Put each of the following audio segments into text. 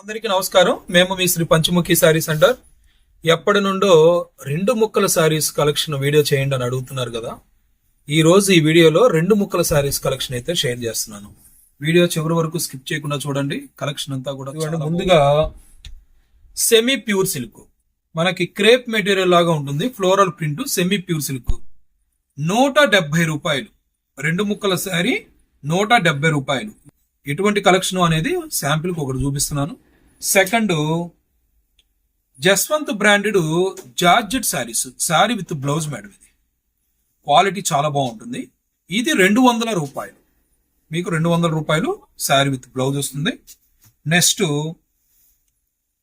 అందరికీ నమస్కారం. మేము మీ శ్రీ పంచముఖి శారీ సెంటర్ ఎప్పటి నుండో రెండు ముక్కల శారీస్ కలెక్షన్ వీడియో చేయండి అని అడుగుతున్నారు కదా. ఈ రోజు ఈ వీడియోలో రెండు ముక్కల శారీస్ కలెక్షన్ అయితే షేర్ చేస్తున్నాను. వీడియో చివరి వరకు స్కిప్ చేయకుండా చూడండి. కలెక్షన్ అంతా కూడా ముందుగా సెమీ ప్యూర్ సిల్క్. మనకి క్రేప్ మెటీరియల్ లాగా ఉంటుంది. Floral print semi pure silk. నూట డెబ్బై రూపాయలు. రెండు ముక్కల శారీ నూట డెబ్బై రూపాయలు. ఎటువంటి కలెక్షన్ అనేది శాంపిల్కి ఒకటి చూపిస్తున్నాను. Second Jaswant branded georgette sarees saree with blouse madam ఇది. క్వాలిటీ చాలా బాగుంటుంది. ఇది రెండు వందల రూపాయలు. మీకు రెండు వందల రూపాయలు శారీ విత్ బ్లౌజ్ వస్తుంది. నెక్స్ట్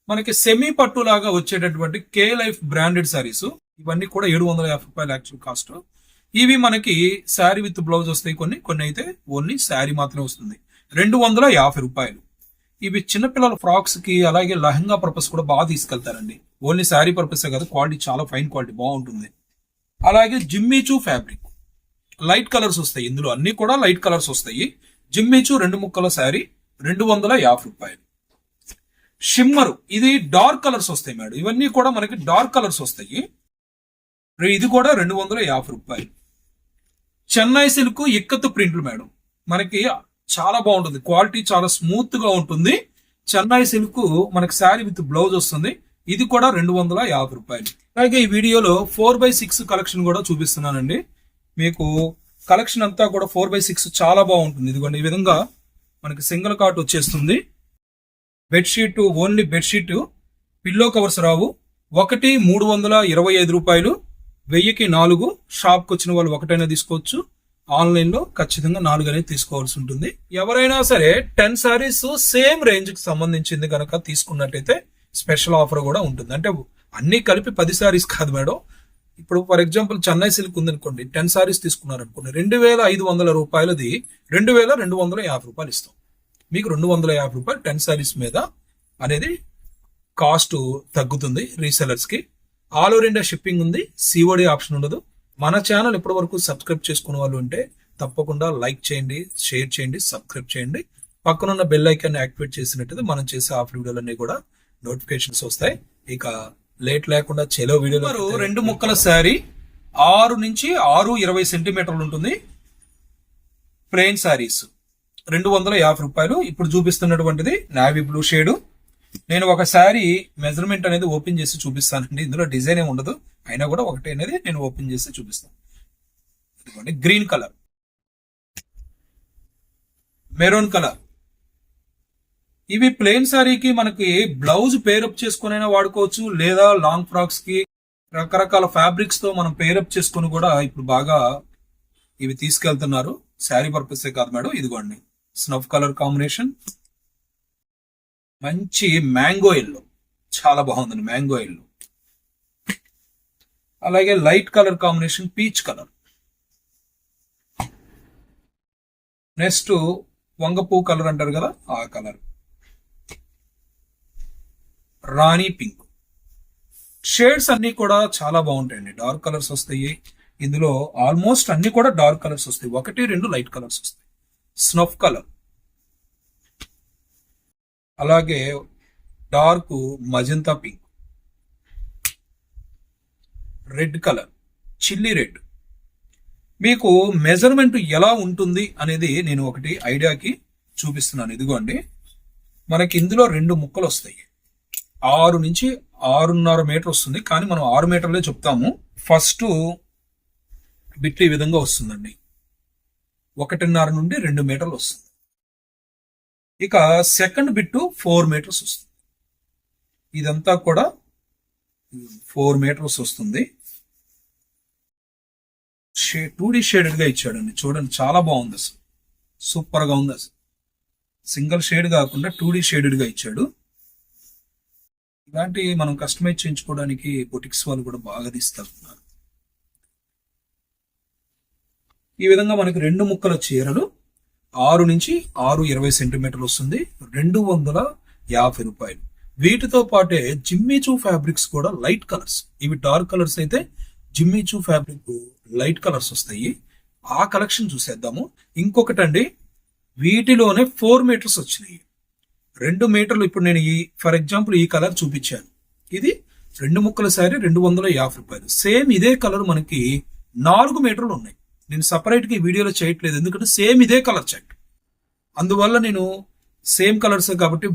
మనకి సెమీ పట్టు లాగా వచ్చేటటువంటి కే లైఫ్ బ్రాండెడ్ శారీస్. ఇవన్నీ కూడా ఏడు వందల యాభై రూపాయలు యాక్చువల్ కాస్ట్ ఇవి మనకి శారీ విత్ బ్లౌజ్ వస్తాయి కొన్ని కొన్ని అయితే ఓన్లీ శారీ మాత్రమే వస్తుంది. రెండు వందల యాభై రూపాయలు. ఇవి చిన్నపిల్లల ఫ్రాక్స్కి అలాగే లహంగా పర్పస్ కూడా బాగా తీసుకెళ్తారండి. ఓన్లీ శారీ పర్పస్ కాదు క్వాలిటీ చాలా ఫైన్ క్వాలిటీ బాగుంటుంది. అలాగే జిమ్మిచూ ఫ్యాబ్రిక్. లైట్ కలర్స్ వస్తాయి ఇందులో అన్ని కూడా లైట్ కలర్స్ వస్తాయి. జిమ్మిచూ రెండు ముక్కల శారీ రెండు వందల యాభై రూపాయలు. షిమ్మరు ఇది డార్క్ కలర్స్ వస్తాయి మేడం. ఇవన్నీ కూడా మనకి డార్క్ కలర్స్ వస్తాయి. ఇది కూడా రెండు వందల యాభై రూపాయలు. చెన్నై సిల్క్ ఇక్కత్ ప్రింట్లు మేడం. మనకి చాలా బాగుంటుంది. క్వాలిటీ చాలా స్మూత్గా ఉంటుంది. చెన్నై సిల్క్ మనకి శారీ విత్ బ్లౌజ్ వస్తుంది. ఇది కూడా రెండు వందల యాభై రూపాయలు. అలాగే ఈ వీడియోలో ఫోర్ బై సిక్స్ కలెక్షన్ కూడా చూపిస్తున్నానండి. మీకు కలెక్షన్ అంతా కూడా ఫోర్ బై సిక్స్ చాలా బాగుంటుంది. ఇదిగోండి ఈ విధంగా మనకి సింగిల్ కాట్ వచ్చేస్తుంది. Bedsheet only bedsheet pillow covers రావు. ఒకటి మూడు వందల ఇరవై ఐదు రూపాయలు. వెయ్యికి నాలుగు షాప్కి వచ్చిన వాళ్ళు ఒకటైనా తీసుకోవచ్చు. ఆన్లైన్లో ఖచ్చితంగా నాలుగు అనేది తీసుకోవాల్సి ఉంటుంది. ఎవరైనా సరే టెన్ సారీస్ సేమ్ రేంజ్కి సంబంధించింది కనుక తీసుకున్నట్టయితే స్పెషల్ ఆఫర్ కూడా ఉంటుంది. అంటే అన్ని కలిపి పది సారీస్ కాదు మేడం. ఇప్పుడు ఫర్ ఎగ్జాంపుల్ చెన్నై సిల్క్ ఉందనుకోండి టెన్ సారీస్ తీసుకున్నారు అనుకోండి రెండు వేల ఐదు వందల రూపాయలది రెండు వేల రెండు వందల యాభై రూపాయలు ఇస్తాం. మీకు రెండు వందల యాభై రూపాయలు టెన్ సారీస్ మీద అనేది కాస్ట్ తగ్గుతుంది రీసెలర్స్కి ఆల్ ఓవర్ ఇండియా షిప్పింగ్ ఉంది సిఓడి ఆప్షన్ ఉండదు. మన ఛానల్ ఇప్పటి వరకు సబ్స్క్రైబ్ చేసుకున్న వాళ్ళు ఉంటే తప్పకుండా లైక్ చేయండి షేర్ చేయండి సబ్స్క్రైబ్ చేయండి. పక్కనున్న బెల్ ఐకాన్ యాక్టివేట్ చేసినట్టయితే మనం చేసే ఆఫర్ వీడియోలన్నీ కూడా నోటిఫికేషన్స్ వస్తాయి. ఇక లేట్ లేకుండా చెలో వీడియోలో రెండు ముక్కల శారీ ఆరు నుంచి ఆరు ఇరవై సెంటీమీటర్లు ఉంటుంది. ప్లెయిన్ శారీస్ రెండు వందల యాభై రూపాయలు. ఇప్పుడు చూపిస్తున్నటువంటిది నావీ బ్లూ షేడ్ నేను ఒక శారీ మెజర్మెంట్ అనేది ఓపెన్ చేసి చూపిస్తానండి. ఇందులో డిజైన్ ఏమి ఉండదు. అయినా కూడా ఒకటి అనేది నేను ఓపెన్ చేసి చూపిస్తాను. ఇదిగోండి గ్రీన్ కలర్. Maroon colour. ఇవి ప్లెయిన్ శారీకి మనకి బ్లౌజ్ పేరప్ చేసుకునైనా వాడుకోవచ్చు లేదా లాంగ్ ఫ్రాక్స్కి రకరకాల ఫ్యాబ్రిక్స్తో మనం పేరప్ చేసుకుని కూడా ఇప్పుడు బాగా ఇవి తీసుకెళ్తున్నారు. శారీ పర్పస్ కాదు మేడం ఇదిగోండి. Snuff colour combination. మంచి మ్యాంగో ఎల్లో. చాలా బాగుందండి మ్యాంగో ఎల్లో. అలాగే light colour combination peach colour. Next వంగపూ colour అంటారు కదా ఆ కలర్. రాణి పింక్. షేడ్స్ అన్ని కూడా చాలా బాగుంటాయండి. డార్క్ కలర్స్ వస్తాయి. ఇందులో ఆల్మోస్ట్ అన్ని కూడా డార్క్ కలర్స్ వస్తాయి. ఒకటి రెండు లైట్ కలర్స్ వస్తాయి. Snuff colour. అలాగే dark magenta pink. Red colour chilli red. మీకు మెజర్మెంట్ ఎలా ఉంటుంది అనేది నేను ఒకటి ఐడియాకి చూపిస్తున్నాను. ఇదిగోండి. మనకి ఇందులో రెండు ముక్కలు వస్తాయి. ఆరు నుంచి ఆరున్నర మీటర్ వస్తుంది. కానీ మనం ఆరు మీటర్లే చెప్తాము. ఫస్ట్ బిట్ ఈ విధంగా వస్తుందండి. ఒకటిన్నర నుండి రెండు మీటర్లు వస్తుంది. ఇక సెకండ్ బిట్టు ఫోర్ మీటర్స్ వస్తుంది. ఇదంతా కూడా ఫోర్ మీటర్స్ వస్తుంది. షేడ్ టూ డి షేడెడ్గా ఇచ్చాడండి. చూడండి చాలా బాగుంది అసలు. సూపర్గా ఉంది అసలు. సింగిల్ షేడ్ కాకుండా టూ డి షేడెడ్గా ఇచ్చాడు. ఇలాంటి మనం కస్టమైజ్ చేయించుకోవడానికి బొటిక్స్ వాళ్ళు కూడా బాగా తీస్తారు ఈ విధంగా మనకి రెండు ముక్కల చీరలు ఆరు నుంచి ఆరు ఇరవై సెంటీమీటర్లు వస్తుంది. రెండు వందల యాభై రూపాయలు. వీటితో పాటే జిమ్మిచూ ఫ్యాబ్రిక్స్ కూడా లైట్ కలర్స్. ఇవి డార్క్ కలర్స్ అయితే Jimmy Choo fabric light colours వస్తాయి. ఆ కలెక్షన్ చూసేద్దాము. ఇంకొకటి అండి వీటిలోనే ఫోర్ మీటర్స్ వచ్చినాయి. రెండు మీటర్లు ఇప్పుడు నేను ఈ ఫర్ ఎగ్జాంపుల్ ఈ కలర్ చూపించాను. ఇది రెండు ముక్కల శారీ రెండు వందల యాభై రూపాయలు. సేమ్ ఇదే కలర్ మనకి నాలుగు మీటర్లు ఉన్నాయి. నేను సపరేట్గా ఈ వీడియోలో చేయట్లేదు ఎందుకంటే సేమ్ ఇదే కలర్ చెట్ అందువల్ల నేను సేమ్ కలర్స్ కాబట్టి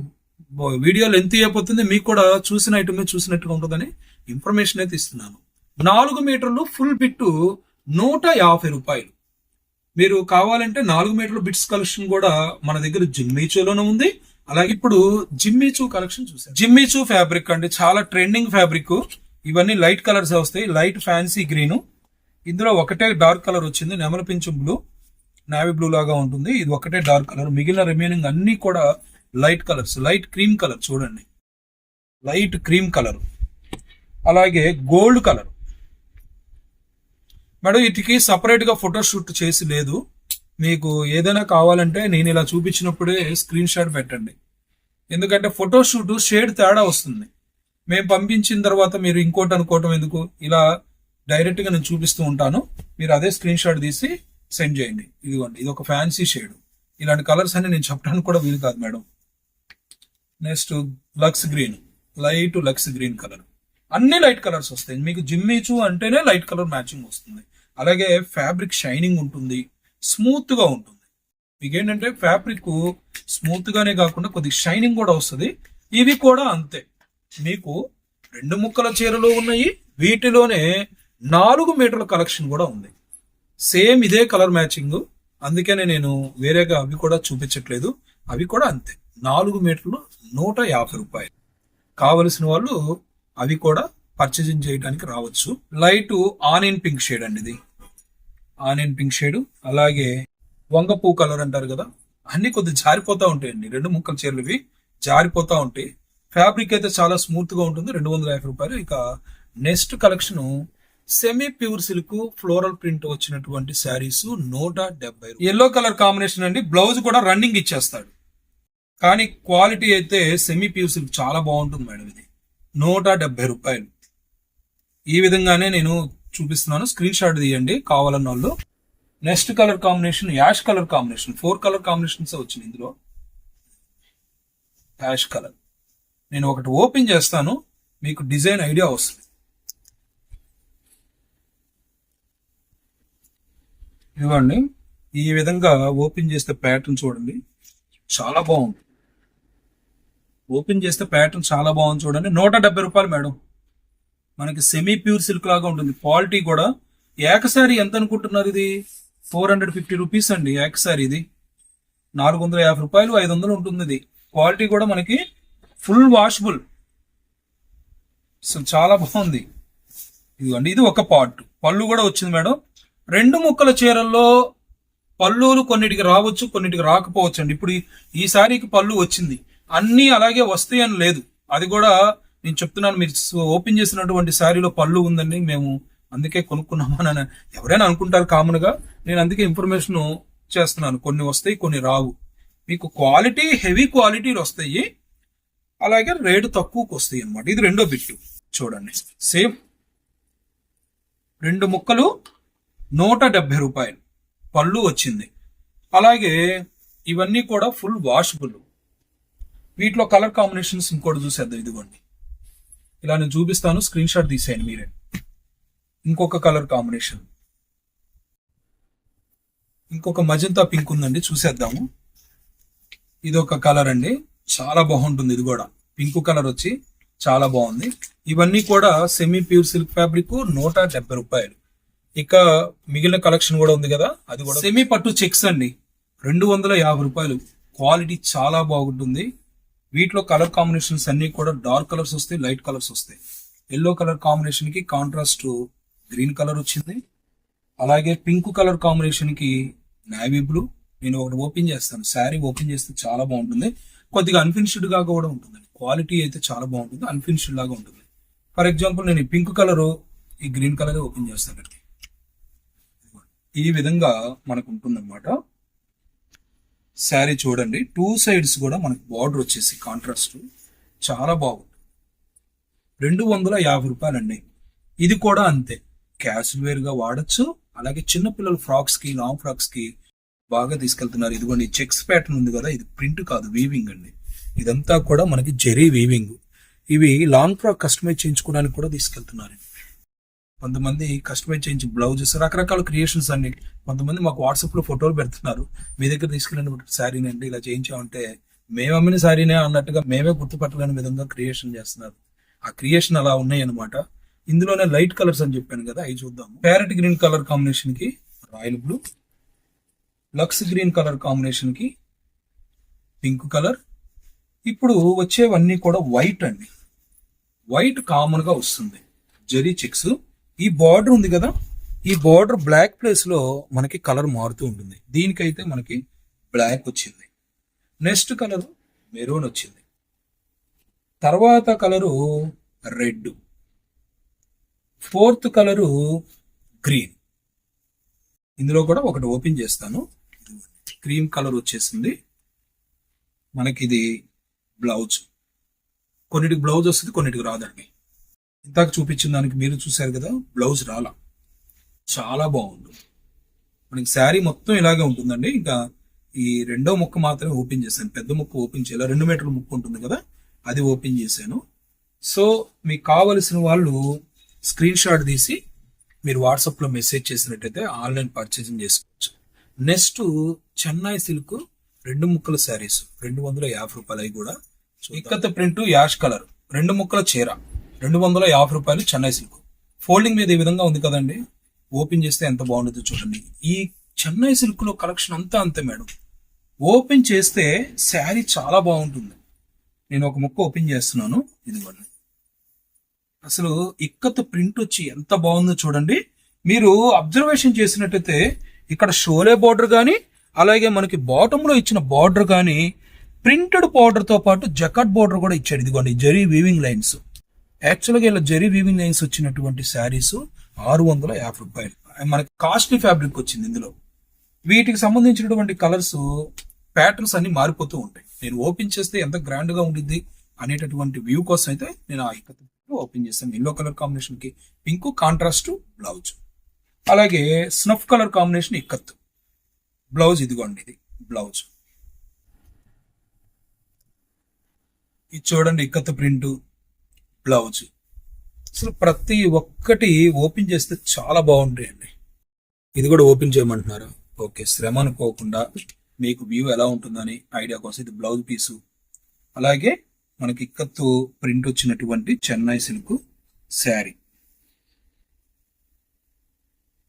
వీడియోలు వీడియో లెంత్ అయిపోతుంది మీకు కూడా చూసిన ఐటమే చూసినట్టుగా ఉంటుందని ఇన్ఫర్మేషన్ అయితే ఇస్తున్నాను. నాలుగు మీటర్లు ఫుల్ బిట్టు నూట యాభై రూపాయలు. మీరు కావాలంటే నాలుగు మీటర్ల బిట్స్ కలెక్షన్ కూడా మన దగ్గర జిమ్మీచూలోనే ఉంది. అలాగే ఇప్పుడు జిమ్మీచూ కలెక్షన్ చూసాం జిమ్మీచూ ఫ్యాబ్రిక్ అండి. చాలా ట్రెండింగ్ ఫ్యాబ్రిక్. ఇవన్నీ లైట్ కలర్స్ వస్తాయి. Light fancy green. ఇందులో ఒకటే డార్క్ కలర్ వచ్చింది. నెమల పింఛం బ్లూ. నావీ బ్లూ లాగా ఉంటుంది. ఇది ఒకటే డార్క్ కలర్. మిగిలిన రిమైనింగ్ అన్ని కూడా light colours. Light cream colour చూడండి. Light cream colour. అలాగే గోల్డ్ కలర్. మేడం వీటికి సపరేట్గా చేసి లేదు. మీకు ఏదైనా కావాలంటే నేను ఇలా చూపించినప్పుడే స్క్రీన్ షాట్ పెట్టండి. ఎందుకంటే ఫోటో షూట్ షేడ్ తేడా వస్తుంది. మేము పంపించిన తర్వాత మీరు ఇంకోటి అనుకోవటం ఎందుకు? ఇలా డైరెక్ట్గా నేను చూపిస్తూ ఉంటాను. మీరు అదే స్క్రీన్ షాట్ తీసి సెండ్ చేయండి. ఇదిగోండి ఇది ఒక ఫ్యాన్సీ షేడ్ ఇలాంటి కలర్స్ అన్ని నేను చెప్పడానికి కూడా వీలు కాదు madam. Next lux green light lux green colour అన్ని లైట్ కలర్స్ వస్తాయి. మీకు జిమ్మీచు అంటేనే లైట్ కలర్ మ్యాచింగ్ వస్తుంది. అలాగే ఫ్యాబ్రిక్ షైనింగ్ ఉంటుంది స్మూత్గా ఉంటుంది. మీకు ఏంటంటే ఫ్యాబ్రిక్ స్మూత్గానే కాకుండా కొద్దిగా షైనింగ్ కూడా వస్తుంది. ఇవి కూడా అంతే. మీకు రెండు ముక్కల చీరలు ఉన్నాయి వీటిలోనే నాలుగు మీటర్ల కలెక్షన్ కూడా ఉంది. సేమ్ ఇదే కలర్ మ్యాచింగ్ అందుకనే నేను వేరేగా అవి కూడా చూపించట్లేదు. అవి కూడా అంతే. నాలుగు మీటర్లు నూట యాభై రూపాయలు. కావలసిన వాళ్ళు అవి కూడా పర్చేజింగ్ చేయడానికి రావచ్చు. లైట్ ఆనియన్ పింక్ షేడ్ అండి ఇది ఆనియన్ పింక్ షేడ్ అలాగే వంగపూ కలర్ అంటారు కదా అన్ని కొద్దిగా జారిపోతా ఉంటాయండి. రెండు ముక్కల చీరలు ఇవి జారిపోతా ఉంటాయి. ఫ్యాబ్రిక్ అయితే చాలా స్మూత్గా ఉంటుంది రెండు వందల యాభై రూపాయలు. ఇక next collection semi pure silk floral print వచ్చినటువంటి శారీస్ నూట డెబ్బై ఎల్లో కలర్ కాంబినేషన్ అండి. బ్లౌజ్ కూడా రన్నింగ్ ఇచ్చేస్తాడు. కానీ క్వాలిటీ అయితే సెమీ ప్యూర్ సిల్క్ చాలా బాగుంటుంది మేడం ఇది. నూట డెబ్బై రూపాయలు. ఈ విధంగానే నేను చూపిస్తున్నాను. స్క్రీన్ షాట్ తీయండి కావాలన్న వాళ్ళు next colour combination ash colour combination. Four colour combinations వచ్చింది ఇందులో. Ash colour. నేను ఒకటి ఓపెన్ చేస్తాను. మీకు డిజైన్ ఐడియా వస్తుంది. ఇవ్వండి ఈ విధంగా ఓపెన్ చేస్తే ప్యాటర్న్ చూడండి. చాలా బాగుంది. ఓపెన్ చేస్తే ప్యాటర్న్ చాలా బాగుంది చూడండి. నూట రూపాయలు మేడం. మనకి సెమీ ప్యూర్ సిల్క్ లాగా ఉంటుంది. క్వాలిటీ కూడా. ఏకసారి ఎంత అనుకుంటున్నారు ఇది? ఫోర్ హండ్రెడ్ ఫిఫ్టీ రూపీస్ అండి ఏకసారి ఇది. నాలుగు వందల యాభై రూపాయలు ఐదు వందలు ఉంటుంది ఇది. క్వాలిటీ కూడా మనకి ఫుల్ వాషబుల్ అసలు చాలా బాగుంది. ఇదిగోండి ఇది ఒక పార్ట్ పళ్ళు కూడా వచ్చింది మేడం. రెండు ముక్కల చీరల్లో పళ్ళులు కొన్నిటికి రావచ్చు కొన్నిటికి రాకపోవచ్చు అండి ఇప్పుడు ఈ- ఈ సారీకి పళ్ళు వచ్చింది. అన్నీ అలాగే వస్తాయని లేదు. అది కూడా నేను చెప్తున్నాను మీరు ఓపెన్ చేసినటువంటి శారీలో పళ్ళు ఉందండి మేము అందుకే కొనుక్కున్నామని అని ఎవరైనా అనుకుంటారు కామన్గా నేను అందుకే ఇన్ఫర్మేషన్ చేస్తున్నాను. కొన్ని వస్తాయి కొన్ని రావు. మీకు క్వాలిటీ హెవీ క్వాలిటీలు వస్తాయి అలాగే రేటు తక్కువకు వస్తాయి అన్నమాట. ఇది రెండో బిట్టు చూడండి. సేమ్. రెండు ముక్కలు నూట డెబ్బై రూపాయలు. పళ్ళు వచ్చింది. అలాగే ఇవన్నీ కూడా ఫుల్ వాషబుల్ వీటిలో కలర్ కాంబినేషన్స్ ఇంకోటి చూసేద్దాం ఇదిగోండి. ఇలా నేను చూపిస్తాను స్క్రీన్ షాట్ తీసేయండి మీరే. ఇంకొక కలర్ కాంబినేషన్ ఇంకొక మజంతా పింక్ ఉందండి చూసేద్దాము. ఇది ఒక కలర్ అండి చాలా బాగుంటుంది ఇది కూడా. పింక్ కలర్ వచ్చి చాలా బాగుంది. ఇవన్నీ కూడా సెమీ ప్యూర్ సిల్క్ ఫ్యాబ్రిక్ నూట డెబ్బై రూపాయలు. ఇక మిగిలిన కలెక్షన్ కూడా ఉంది కదా అది కూడా సెమీ పట్టు చెక్స్ అండి. రెండు వందల యాభై రూపాయలు. క్వాలిటీ చాలా బాగుంటుంది. వీటిలో కలర్ కాంబినేషన్స్ అన్ని కూడా డార్క్ కలర్స్ వస్తాయి లైట్ కలర్స్ వస్తాయి. ఎల్లో కలర్ కాంబినేషన్కి కాంట్రాస్ట్ గ్రీన్ కలర్ వచ్చింది. అలాగే పింక్ కలర్ కాంబినేషన్కి నావీ బ్లూ. నేను ఒకటి ఓపెన్ చేస్తాను. శారీ ఓపెన్ చేస్తే చాలా బాగుంటుంది. కొద్దిగా అన్ఫినిష్డ్గా కూడా ఉంటుంది. క్వాలిటీ అయితే చాలా బాగుంటుంది. అన్ఫినిష్డ్ లాగా ఉంటుంది. ఫర్ ఎగ్జాంపుల్ నేను ఈ పింక్ కలర్ ఈ గ్రీన్ కలర్ ఓపెన్ చేస్తాను. ఈ విధంగా మనకు ఉంటుందన్నమాట. శారీ చూడండి. టూ సైడ్స్ కూడా మనకు బార్డర్ వచ్చేసి కాంట్రాస్ట్ చాలా బాగుంది. రెండు వందల యాభై రూపాయలండి. ఇది కూడా అంతే. క్యాషువల్ వేర్ వాడచ్చు. అలాగే చిన్నపిల్లల ఫ్రాక్స్కి లాంగ్ ఫ్రాక్స్కి బాగా తీసుకెళ్తున్నారు. ఇదిగోండి చెక్స్ ప్యాటర్న్ ఉంది కదా. ఇది ప్రింట్ కాదు వీవింగ్ అండి. ఇదంతా కూడా మనకి జెరీ వీవింగ్ ఇవి లాంగ్ ఫ్రాక్ కస్టమైజ్ చేయించుకోవడానికి కూడా తీసుకెళ్తున్నారు. కొంతమంది కస్టమైజ్ చేయించి బ్లౌజెస్ రకరకాల క్రియేషన్స్ అన్ని. కొంతమంది మాకు వాట్సాప్లో ఫోటోలు పెడుతున్నారు. మీ దగ్గర తీసుకెళ్ళిన శారీనండి ఇలా చేయించామంటే మేము అమ్మిన శారీనే అన్నట్టుగా మేమే గుర్తుపట్టలేని విధంగా క్రియేషన్ చేస్తున్నారు. ఆ క్రియేషన్ అలా ఉన్నాయి అనమాట ఇందులోనే లైట్ కలర్స్ అని చెప్పాను కదా అవి చూద్దాం ప్యారెట్ గ్రీన్ కలర్ కాంబినేషన్కి royal blue lux green colour కాంబినేషన్కి పింక్ కలర్ ఇప్పుడు వచ్చేవన్నీ కూడా వైట్ అండి. వైట్ కామన్గా వస్తుంది. జరీ చెక్స్ ఈ బార్డర్ ఉంది కదా ఈ బార్డర్ బ్లాక్ ప్లేస్లో మనకి కలర్ మారుతూ ఉంటుంది. దీనికైతే మనకి బ్లాక్ వచ్చింది. నెక్స్ట్ కలర్ మెరూన్ వచ్చింది. తర్వాత colour red. Fourth colour green. ఇందులో కూడా ఒకటి ఓపెన్ చేస్తాను. క్రీమ్ కలర్ వచ్చేసింది. మనకి ఇది బ్లౌజ్. కొన్నిటికి బ్లౌజ్ వస్తుంది కొన్నిటికి రాదండి. ఇందాక చూపించిన దానికి మీరు చూశారు కదా బ్లౌజ్ రాలా. చాలా బాగుంది. మనకి శారీ మొత్తం ఇలాగే ఉంటుందండి. ఇంకా ఈ రెండో ముక్క మాత్రమే ఓపెన్ చేశాను. పెద్ద ముక్క ఓపెన్ చేయాలి. రెండు మీటర్ల ముక్క ఉంటుంది కదా అది ఓపెన్ చేశాను. సో మీకు కావలసిన వాళ్ళు స్క్రీన్ షాట్ తీసి మీరు వాట్సాప్లో మెసేజ్ చేసినట్టయితే ఆన్లైన్ పర్చేసింగ్ చేసుకోవచ్చు. నెక్స్ట్ చెన్నై సిల్క్ రెండు ముక్కల శారీస్. రెండు వందల యాభై రూపాయలు అవి కూడా. Ikat print ash colour. రెండు ముక్కల చీర. రెండు వందల యాభై రూపాయలు చెన్నై సిల్క్. ఫోల్డింగ్ మీద ఈ విధంగా ఉంది కదండి. ఓపెన్ చేస్తే ఎంత బాగుంటుందో చూడండి. ఈ చెన్నై సిల్క్లో కలెక్షన్ అంతా అంతే మేడం. ఓపెన్ చేస్తే శారీ చాలా బాగుంటుంది. నేను ఒక ముక్క ఓపెన్ చేస్తున్నాను. ఇదిగోండి. అసలు ఇక్కత్ ప్రింట్ వచ్చి ఎంత బాగుందో చూడండి. మీరు అబ్జర్వేషన్ చేసినట్టయితే ఇక్కడ షోలే బార్డర్ కానీ అలాగే మనకి బాటంలో ఇచ్చిన బార్డర్ కానీ ప్రింటెడ్ బార్డర్తో పాటు జకట్ బార్డర్ కూడా ఇచ్చాడు. ఇదిగోండి జరీ వీవింగ్ లైన్స్ యాక్చువల్గా ఇలా జరీ వీవింగ్ లైన్స్ వచ్చినటువంటి శారీస్ ఆరు వందల యాభై రూపాయలు. మనకి కాస్ట్లీ ఫ్యాబ్రిక్ వచ్చింది ఇందులో. వీటికి సంబంధించినటువంటి కలర్స్ ప్యాటర్న్స్ అన్ని మారిపోతూ ఉంటాయి. నేను ఓపెన్ చేస్తే ఎంత గ్రాండ్గా ఉండిద్ది అనేటటువంటి వ్యూ కోసం అయితే నేను ఆ ఇక్కత్ ఓపెన్ చేశాను ఎల్లో కలర్ కాంబినేషన్కి పింక్ కాంట్రాస్ట్ బ్లౌజ్. అలాగే snuff colour combination ikat. Blouse ఇదిగోండి ఇది బ్లౌజ్. ఇది చూడండి ఇక్కత్ ప్రింట్. బ్లౌజ్. అసలు ప్రతి ఒక్కటి ఓపెన్ చేస్తే చాలా బాగుంటాయండి. ఇది కూడా ఓపెన్ చేయమంటున్నారు. ఓకే శ్రమ అనుకోకుండా మీకు వ్యూ ఎలా ఉంటుందని ఐడియా కోసం ఇది బ్లౌజ్ పీసు అలాగే మనకి ఇక్కత్తు ప్రింట్ వచ్చినటువంటి చెన్నై సిల్క్ శారీ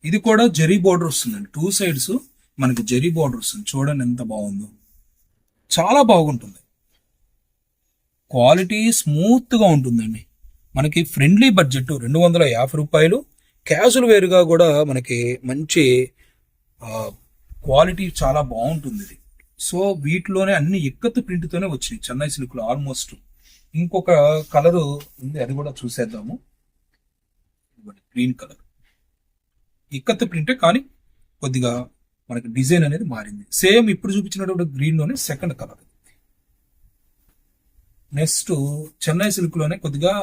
ఇది కూడా జరీ బార్డర్ వస్తుందండి. టూ సైడ్స్ మనకి జరీ బార్డర్ వస్తుంది. చూడండి ఎంత బాగుందో. చాలా బాగుంటుంది. క్వాలిటీ స్మూత్గా ఉంటుందండి. మనకి ఫ్రెండ్లీ బడ్జెట్ రెండు వందల యాభై రూపాయలు. క్యాజువల్ వేరుగా కూడా మనకి మంచి క్వాలిటీ చాలా బాగుంటుంది ఇది. సో వీటిలోనే అన్ని ఎక్కత్తు ప్రింట్తోనే వచ్చినాయి. చెన్నై సిల్క్లో ఆల్మోస్ట్. ఇంకొక కలరు ఉంది అది కూడా చూసేద్దాము. Green colour. ఇక్కత్తు ప్రింటే కానీ కొద్దిగా మనకి డిజైన్ అనేది మారింది. సేమ్ ఇప్పుడు చూపించినటువంటి గ్రీన్లోనే సెకండ్ కలర్. నెక్స్ట్ చెన్నై సిల్క్లోనే కొద్దిగా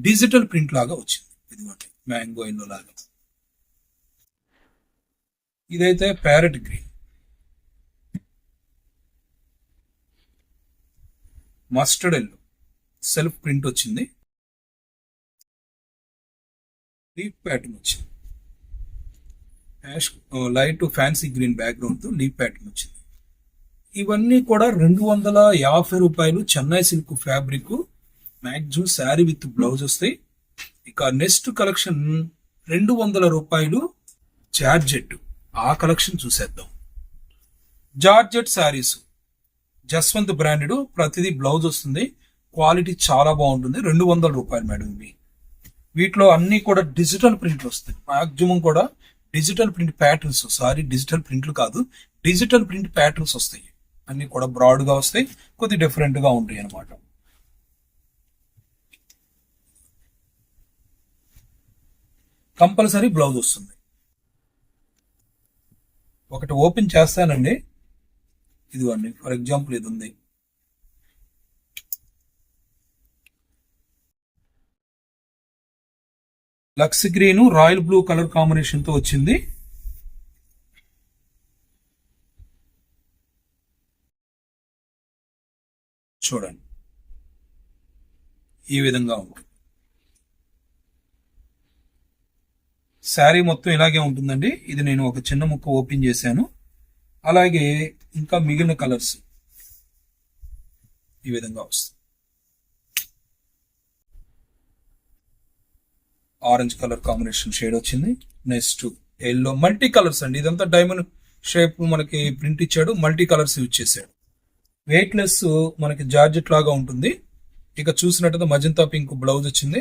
డిజిటల్ ప్రింట్ లాగా వచ్చింది. ఇదిగోండి మ్యాంగో ఎల్లో లాగా. ఇదైతే parrot green. Mustard yellow. Self print వచ్చింది. లీఫ్ ప్యాటర్న్ వచ్చింది. యాష్ లైట్ ఫ్యాన్సీ గ్రీన్ బ్యాక్గ్రౌండ్తో లీఫ్ ప్యాటర్న్ వచ్చింది. ఇవన్నీ కూడా రెండు వందల యాభై రూపాయలు Chennai silk fabric maximum sari with blouse వస్తాయి. ఇక నెక్స్ట్ కలెక్షన్ రెండు వందల రూపాయలు జార్జెట్ ఆ కలెక్షన్ చూసేద్దాం. జార్జెట్ శారీస్. జస్వంత్ బ్రాండెడ్ ప్రతిదీ బ్లౌజ్ వస్తుంది. క్వాలిటీ చాలా బాగుంటుంది. రెండు వందల రూపాయలు మేడం ఇవి. వీటిలో అన్ని కూడా డిజిటల్ ప్రింట్లు వస్తాయి. మాక్సిమం కూడా digital print patterns. Sorry digital ప్రింట్లు కాదు డిజిటల్ ప్రింట్ ప్యాటర్న్స్ వస్తాయి. అన్ని కూడా బ్రాడ్గా వస్తాయి కొద్ది డిఫరెంట్గా ఉంటాయి అన్నమాట. కంపల్సరీ బ్లౌజ్ వస్తుంది. ఒకటి ఓపెన్ చేస్తానండి. ఇదిగోండి ఫర్ ఎగ్జాంపుల్ ఇది ఉంది. Lux green royal blue colour కాంబినేషన్తో వచ్చింది. చూడండి. ఈ విధంగా ఉంటుంది. శారీ మొత్తం ఇలాగే ఉంటుందండి. ఇది నేను ఒక చిన్న ముక్క ఓపెన్ చేశాను. అలాగే ఇంకా మిగిలిన కలర్స్ ఈ విధంగా వస్తుంది ఆరెంజ్ కలర్ కాంబినేషన్ షేడ్ వచ్చింది. Next yellow. మల్టీ కలర్స్ అండి. ఇదంతా డైమండ్ షేప్ మనకి ప్రింట్ ఇచ్చాడు. మల్టీ కలర్స్ యూజ్ చేశాడు. వెయిట్ లెస్ మనకి జార్జెట్ లాగా ఉంటుంది. ఇక చూసినట్టయితే మజంతా పింక్ బ్లౌజ్ వచ్చింది.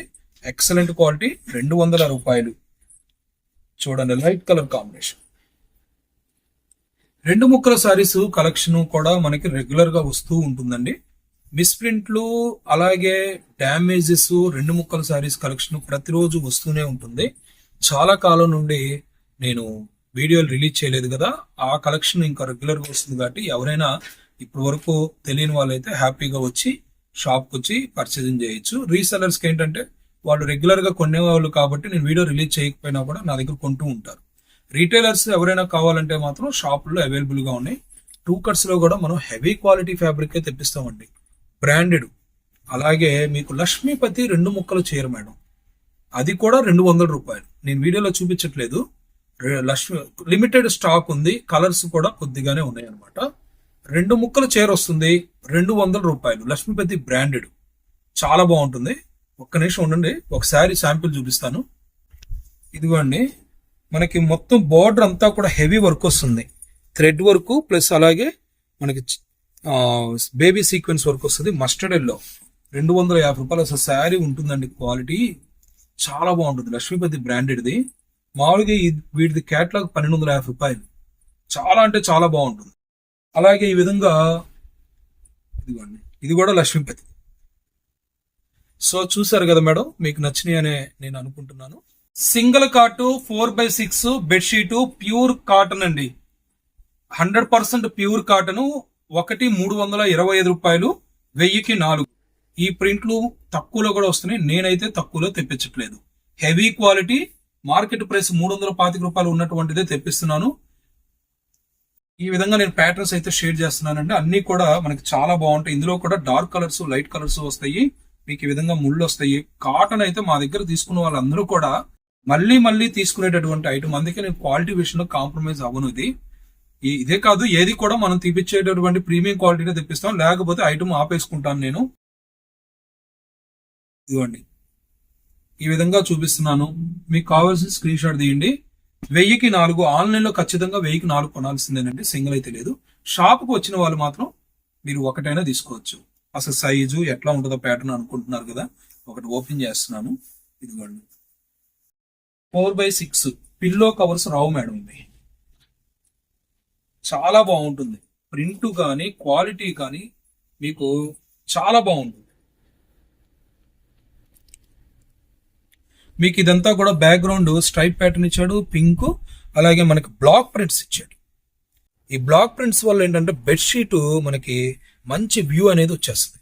ఎక్సలెంట్ క్వాలిటీ రెండు వందల రూపాయలు. చూడండి లైట్ కలర్ కాంబినేషన్ రెండు ముక్కల సారీస్ కలెక్షన్ కూడా మనకి రెగ్యులర్గా వస్తూ ఉంటుందండి. మిస్ప్రింట్లు అలాగే డ్యామేజెస్ రెండు ముక్కల సారీస్ కలెక్షన్ ప్రతిరోజు వస్తూనే ఉంటుంది. చాలా కాలం నుండి నేను వీడియోలు రిలీజ్ చేయలేదు కదా. ఆ కలెక్షన్ ఇంకా రెగ్యులర్గా వస్తుంది కాబట్టి ఎవరైనా ఇప్పటి వరకు తెలియని వాళ్ళైతే హ్యాపీగా వచ్చి షాప్కి వచ్చి పర్చేజింగ్ చేయొచ్చు రీసెలర్స్కి ఏంటంటే వాళ్ళు రెగ్యులర్గా కొనేవాళ్ళు కాబట్టి నేను వీడియో రిలీజ్ చేయకపోయినా కూడా నా దగ్గర కొంటూ ఉంటారు. రీటైలర్స్ ఎవరైనా కావాలంటే మాత్రం షాపుల్లో అవైలబుల్గా ఉన్నాయి. టూ కట్స్లో కూడా మనం హెవీ క్వాలిటీ ఫ్యాబ్రిక్ తెప్పిస్తామండి. బ్రాండెడ్ అలాగే మీకు లక్ష్మీపతి రెండు ముక్కలు చీర మేడం. అది కూడా రెండు వందల రూపాయలు. నేను వీడియోలో చూపించట్లేదు. లక్ష్మి లిమిటెడ్ స్టాక్ ఉంది. కలర్స్ కూడా కొద్దిగానే ఉన్నాయి అనమాట రెండు ముక్కల చీర వస్తుంది రెండు వందల రూపాయలు. లక్ష్మీపతి బ్రాండెడ్ చాలా బాగుంటుంది. ఒక్క నిమిషం ఉండండి. ఒకసారి శాంపిల్ చూపిస్తాను. ఇదిగోండి. మనకి మొత్తం బోర్డర్ అంతా కూడా హెవీ వర్క్ వస్తుంది. థ్రెడ్ వర్క్ ప్లస్ అలాగే మనకి బేబీ సీక్వెన్స్ వర్క్ వస్తుంది మస్టర్డ్ ఎల్లో రెండు వందల యాభై రూపాయలు అసలు శారీ ఉంటుందండి క్వాలిటీ చాలా బాగుంటుంది. లక్ష్మీపతి బ్రాండెడ్ది మామూలుగా ఇది వీటిది క్యాట్లాగ్ పన్నెండు వందల యాభై రూపాయలు. చాలా అంటే చాలా బాగుంటుంది. అలాగే ఈ విధంగా ఇదిగోండి ఇది కూడా లక్ష్మీపతి. సో చూసారు కదా మేడం మీకు నచ్చినాయి అనే నేను అనుకుంటున్నాను. Single cot four by six bedsheet pure cotton అండి. హండ్రెడ్ పర్సెంట్ ప్యూర్ కాటన్ ఒకటి మూడు వందల ఇరవై ఐదు రూపాయలు వెయ్యికి నాలుగు. ఈ ప్రింట్లు తక్కువలో కూడా వస్తున్నాయి నేనైతే తక్కువలో తెప్పించట్లేదు. హెవీ క్వాలిటీ మార్కెట్ ప్రైస్ మూడు వందల పాతిక రూపాయలు ఉన్నటువంటిదే తెప్పిస్తున్నాను. ఈ విధంగా నేను ప్యాటర్న్స్ అయితే షేర్ చేస్తున్నానండి. అన్ని కూడా మనకి చాలా బాగుంటాయి. ఇందులో కూడా డార్క్ కలర్స్ లైట్ కలర్స్ వస్తాయి. మీకు ఈ విధంగా ముళ్ళు వస్తాయి. కాటన్ అయితే మా దగ్గర తీసుకున్న వాళ్ళందరూ కూడా మళ్ళీ మళ్ళీ తీసుకునేటటువంటి ఐటమ్ అందుకే నేను క్వాలిటీ విషయంలో కాంప్రమైజ్ అవ్వను ఇది. ఇదే కాదు ఏది కూడా మనం తీపిచ్చేటటువంటి ప్రీమియం క్వాలిటీనే తెప్పిస్తాం. లేకపోతే ఐటమ్ ఆపేసుకుంటాను నేను. ఇదిగోండి. ఈ విధంగా చూపిస్తున్నాను. మీకు కావాల్సిన స్క్రీన్ షాట్ తీయండి. వెయ్యికి నాలుగు ఆన్లైన్లో ఖచ్చితంగా వెయ్యికి నాలుగు కొనాల్సిందేనండి. సింగిల్ అయితే లేదు. షాప్కి వచ్చిన వాళ్ళు మాత్రం మీరు ఒకటైనా తీసుకోవచ్చు. అసలు సైజు ఎట్లా ఉంటుందో ప్యాటర్న్ అనుకుంటున్నారు కదా. ఒకటి ఓపెన్ చేస్తున్నాను. ఇదిగోండి. Four by six pillow covers Rao madam ఇవి. చాలా బాగుంటుంది. ప్రింట్ కానీ క్వాలిటీ కానీ మీకు చాలా బాగుంటుంది. మీకు ఇదంతా కూడా బ్యాక్గ్రౌండ్ స్ట్రైప్ ప్యాటర్న్ ఇచ్చాడు పింక్ అలాగే మనకి బ్లాక్ ప్రింట్స్ ఇచ్చాడు. ఈ బ్లాక్ ప్రింట్స్ వల్ల ఏంటంటే బెడ్షీట్ మనకి మంచి వ్యూ అనేది వచ్చేస్తుంది.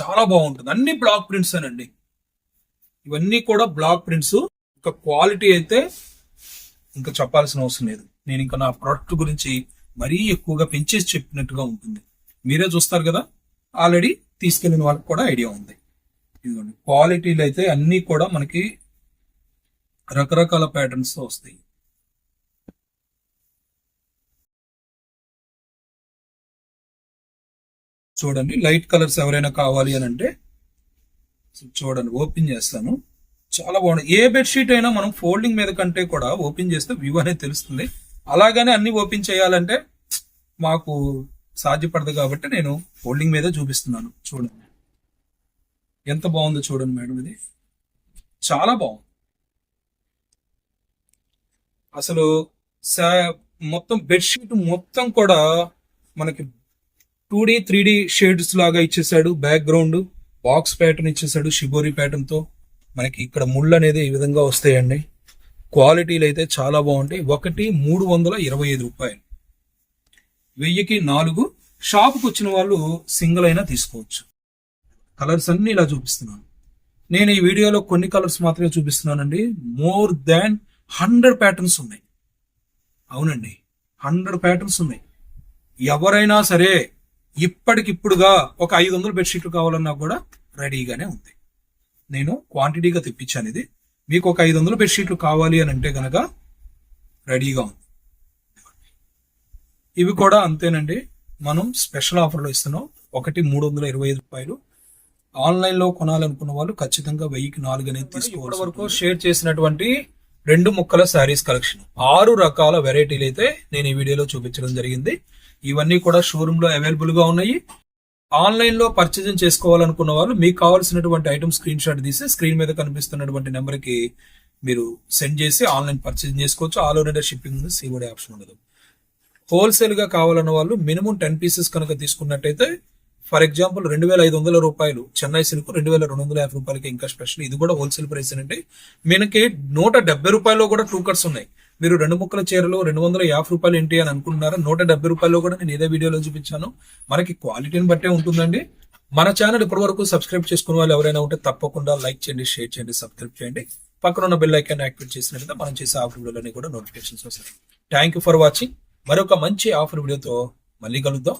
చాలా బాగుంటుంది. అన్ని బ్లాక్ ప్రింట్స్ అనండి. ఇవన్నీ కూడా బ్లాక్ ప్రింట్స్ ఇంకా క్వాలిటీ అయితే ఇంకా చెప్పాల్సిన అవసరం లేదు. నేను ఇంకా నా ప్రోడక్ట్ గురించి మరీ ఎక్కువగా పెంచేసి చెప్పినట్టుగా ఉంటుంది. మీరే చూస్తారు కదా? ఆల్రెడీ తీసుకెళ్ళిన వాళ్ళకి కూడా ఐడియా ఉంది. ఇదిగోండి క్వాలిటీలు అయితే అన్నీ కూడా మనకి రకరకాల ప్యాటర్న్స్ వస్తాయి. చూడండి లైట్ కలర్స్ ఎవరైనా కావాలి అని అంటే చూడండి ఓపెన్ చేస్తాను. చాలా బాగుంది. ఏ బెడ్షీట్ అయినా మనం ఫోల్డింగ్ మీద కంటే కూడా ఓపెన్ చేస్తే వ్యూ అనేది తెలుస్తుంది. అలాగనే అన్ని ఓపెన్ చేయాలంటే మాకు సాధ్యపడదు కాబట్టి నేను ఫోల్డింగ్ మీద చూపిస్తున్నాను. చూడండి. ఎంత బాగుందో చూడండి మేడం ఇది. చాలా బాగుంది. అసలు సా- మొత్తం బెడ్షీట్ మొత్తం కూడా మనకి two D three D shades లాగా ఇచ్చేసాడు. బ్యాక్గ్రౌండ్ బాక్స్ ప్యాటర్న్ ఇచ్చేసాడు షిబోరి ప్యాటర్న్తో మనకి ఇక్కడ ముళ్ళు అనేది ఈ విధంగా వస్తాయండి. క్వాలిటీలు అయితే చాలా బాగుంటాయి. ఒకటి మూడు వందల ఇరవై ఐదు రూపాయలు. వెయ్యికి నాలుగు. షాప్కి వచ్చిన వాళ్ళు సింగిల్ అయినా తీసుకోవచ్చు. కలర్స్ అన్ని ఇలా చూపిస్తున్నాను. నేను ఈ వీడియోలో కొన్ని కలర్స్ మాత్రమే చూపిస్తున్నానండి. మోర్ దాన్ హండ్రెడ్ ప్యాటర్న్స్ ఉన్నాయి. అవునండి హండ్రెడ్ ప్యాటర్న్స్ ఉన్నాయి. ఎవరైనా సరే ఇప్పటికిప్పుడుగా ఒక ఐదు వందల బెడ్షీట్లు కావాలన్నా కూడా రెడీగానే ఉంది. నేను క్వాంటిటీగా తెప్పించాను ఇది. మీకు ఒక ఐదు వందల బెడ్షీట్లు కావాలి అని అంటే కనుక రెడీగా ఉంది. ఇవి కూడా అంతేనండి. మనం స్పెషల్ ఆఫర్లో ఇస్తున్నాం. ఒకటి మూడు వందల ఇరవై ఐదు రూపాయలు ఆన్లైన్లో కొనాలనుకున్న వాళ్ళు ఖచ్చితంగా వెయ్యికి నాలుగు అనేది తీసుకోవాలి వరకు షేర్ చేసినటువంటి రెండు ముక్కల శారీస్ కలెక్షన్. ఆరు రకాల వెరైటీలు అయితే నేను ఈ వీడియోలో చూపించడం జరిగింది. ఇవన్నీ కూడా షోరూమ్లో అవైలబుల్గా ఉన్నాయి. ఆన్లైన్లో పర్చేజింగ్ చేసుకోవాలనుకున్న వాళ్ళు మీకు కావాల్సినటువంటి ఐటమ్ స్క్రీన్ షాట్ తీసి స్క్రీన్ మీద కనిపిస్తున్నటువంటి నెంబర్కి మీరు సెండ్ చేసి ఆన్లైన్ పర్చేజింగ్ చేసుకోవచ్చు. All over India shipping COD option ఉండదు. హోల్సేల్గా కావాలన్న వాళ్ళు మినిమం టెన్ పీసెస్ కనుక తీసుకున్నట్టయితే ఫర్ ఎగ్జాంపుల్ రెండు వేల ఐదు వందల రూపాయలు చెన్నై సిల్క్ రెండు వేల రెండు వందల యాభై రూపాయలకి ఇంకా స్పెషల్. ఇది కూడా హోల్సేల్ ప్రైస్ అంటే మనకి నూట డెబ్బై రూపాయల్లో కూడా టూ కట్స్ ఉన్నాయి. మీరు రెండు ముక్కల చీరలు రెండు వందల యాభై రూపాయలు ఏంటి అని అనుకుంటున్నారా? నూట డెబ్బై రూపాయల్లో కూడా నేను ఏదో వీడియోలో చూపించాను. మనకి క్వాలిటీని బట్టే ఉంటుందండి. మన ఛానల్ ఇప్పటి వరకు సబ్స్క్రైబ్ చేసుకున్న వాళ్ళు ఎవరైనా ఉంటే తప్పకుండా లైక్ చేయండి షేర్ చేయండి సబ్స్క్రైబ్ చేయండి. పక్కన ఉన్న బెల్ ఐకాన్ యాక్టివేట్ చేసినట్లయితే మనం చేసే ఆఫర్ వీడియోలన్నీ కూడా నోటిఫికేషన్స్ వస్తాయి. థ్యాంక్ యూ ఫర్ వాచింగ్ మరొక మంచి ఆఫర్ వీడియోతో మళ్ళీ కలుద్దాం.